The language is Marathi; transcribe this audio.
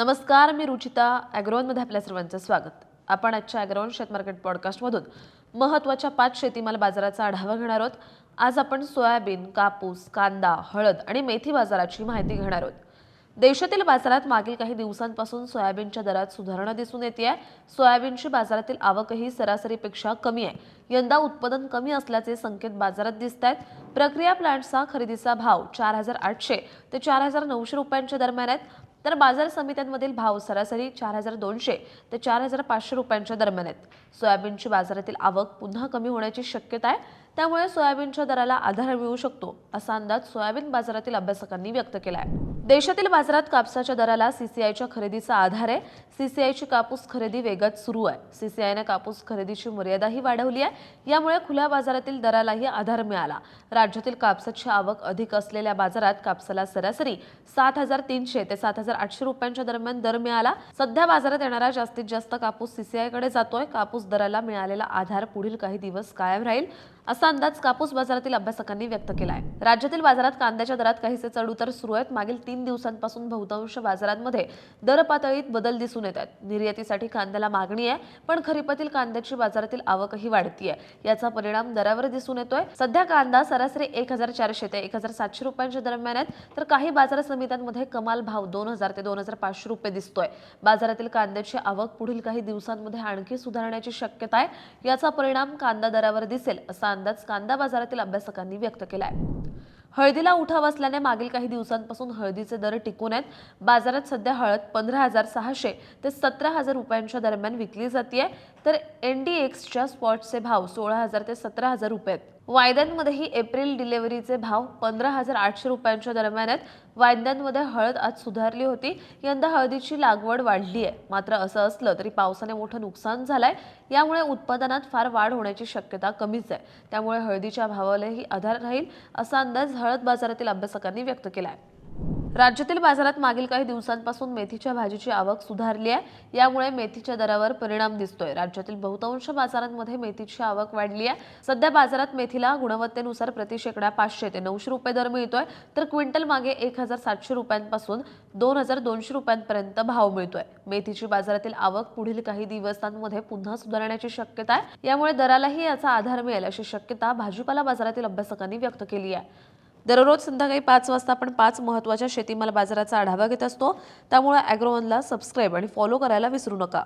नमस्कार मी रुचिता ॲग्रोनमध्ये आपल्या सर्वांचं स्वागत. आपण आजच्या ॲग्रोन शेत मार्केट पॉडकास्टमधून महत्त्वाच्या पाच शेतीमाल बाजाराचा आढावा घेणार आहोत. आज आपण सोयाबीन कापूस कांदा हळद आणि मेथी बाजाराची माहिती घेणार आहोत. देशातील बाजारात मागील काही दिवसांपासून सोयाबीनच्या दरात सुधारणा दिसून येते आहे. सोयाबीनची बाजारातील आवकही सरासरीपेक्षा कमी आहे. यंदा उत्पादन कमी असल्याचे संकेत बाजारात दिसत आहेत. प्रक्रिया प्लांटचा खरेदीचा भाव चार हजार आठशे ते चार हजार नऊशे रुपयांच्या दरम्यान आहेत. तर बाजार समित्यांमधील भाव सरासरी चार हजार दोनशे ते चार हजार पाचशे रुपयांच्या दरम्यान आहेत. सोयाबीनची बाजारातील आवक पुन्हा कमी होण्याची शक्यता आहे. त्यामुळे सोयाबीनच्या दराला आधार मिळू शकतो असा अंदाज सोयाबीन बाजारातील अभ्यासकांनी व्यक्त केला आहे. देशातील बाजारात कापसाच्या दराला सीसीआयच्या खरेदीचा आधार आहे. सीसीआयची कापूस खरेदी वेगात सुरू आहे. सीसीआयने कापूस खरेदीची मर्यादाही वाढवली आहे. यामुळे खुल्या बाजारातील दरालाही आधार मिळाला. राज्यातील कापसाची आवक अधिक असलेल्या बाजारात कापसाला सरासरी सात हजार तीनशे ते सात हजार आठशे रुपयांच्या दरम्यान दर मिळाला. सध्या बाजारात येणारा जास्तीत जास्त कापूस सीसीआयकडे जातोय. कापूस दराला मिळालेला आधार पुढील काही दिवस कायम राहील असा अंदाज कापूस बाजारातील अभ्यासकांनी व्यक्त केला आहे राज्यातील बाजारात कांद्याच्या दरात काहीसे चढउतार सुरू आहेत. मागील तीन दिवसांपासून बहुतांश बाजारांमध्ये दर पातळीत बदल दिसून येत आहेत. निर्यातीसाठी कांद्याला मागणी आहे पण खरीपातील कांद्याची बाजारातील आवकही वाढतीये. याचा परिणाम दरावर दिसून येतोय. सध्या कांदा सरासरी एक हजार चारशे ते एक हजार सातशे रुपयांच्या दरम्यान आहेत. तर काही बाजार समित्यांमध्ये कमाल भाव दोन हजार ते दोन हजार पाचशे रुपये दिसतोय. बाजारातील कांद्याची आवक पुढील काही दिवसांमध्ये आणखी सुधारण्याची शक्यता आहे. याचा परिणाम कांदा दरावर दिसेल असा अंदाज कांदा बाजारातील अभ्यासकांनी व्यक्त केला आहे हळदीला उठाव असल्याने मागील काही दिवसांपासून हळदीचे दर टिकून आहेत. बाजारात सध्या हळद पंधरा हजार सहाशे ते सतरा हजार रुपयांच्या दरम्यान विकली जाते तर एन डी एक्सच्या स्पॉटचे भाव सोळा हजार ते सतरा हजार रुपये आहेत. वायद्यांमध्येही एप्रिल डिलेव्हरीचे भाव पंधरा हजार आठशे रुपयांच्या दरम्यान आहेत. वायद्यांमध्ये हळद आज सुधारली होती. यंदा हळदीची लागवड वाढली आहे. मात्र असं असलं तरी पावसाने मोठं नुकसान झालंय. यामुळे उत्पादनात फार वाढ होण्याची शक्यता कमीच आहे. त्यामुळे हळदीच्या भावालाही आधार राहील असा अंदाज हळद बाजारातील अभ्यासकांनी व्यक्त केला आहे राज्यातील बाजारात मागील काही दिवसांपासून मेथीच्या भाजीची आवक सुधारली आहे. यामुळे मेथीच्या दरावर परिणाम दिसतोय. राज्यातील बहुतांश बाजारांमध्ये मेथीची आवक वाढली आहे. सध्या बाजारात मेथीला गुणवत्तेनुसार प्रति शेकडा पाचशे ते नऊशे रुपये दर मिळतोय. तर क्विंटल मागे एक हजार सातशे रुपयांपासून दोन हजार दोनशे रुपयांपर्यंत भाव मिळतोय. मेथीची बाजारातील आवक पुढील काही दिवसांमध्ये पुन्हा सुधारण्याची शक्यता आहे. यामुळे दरालाही याचा आधार मिळेल अशी शक्यता भाजीपाला बाजारातील अभ्यासकांनी व्यक्त केली आहे. दररोज संध्याकाळी पाच वाजता आपण पाच महत्त्वाच्या शेतीमाल बाजाराचा आढावा घेत असतो. त्यामुळे ॲग्रोवनला सबस्क्राईब आणि फॉलो करायला विसरू नका.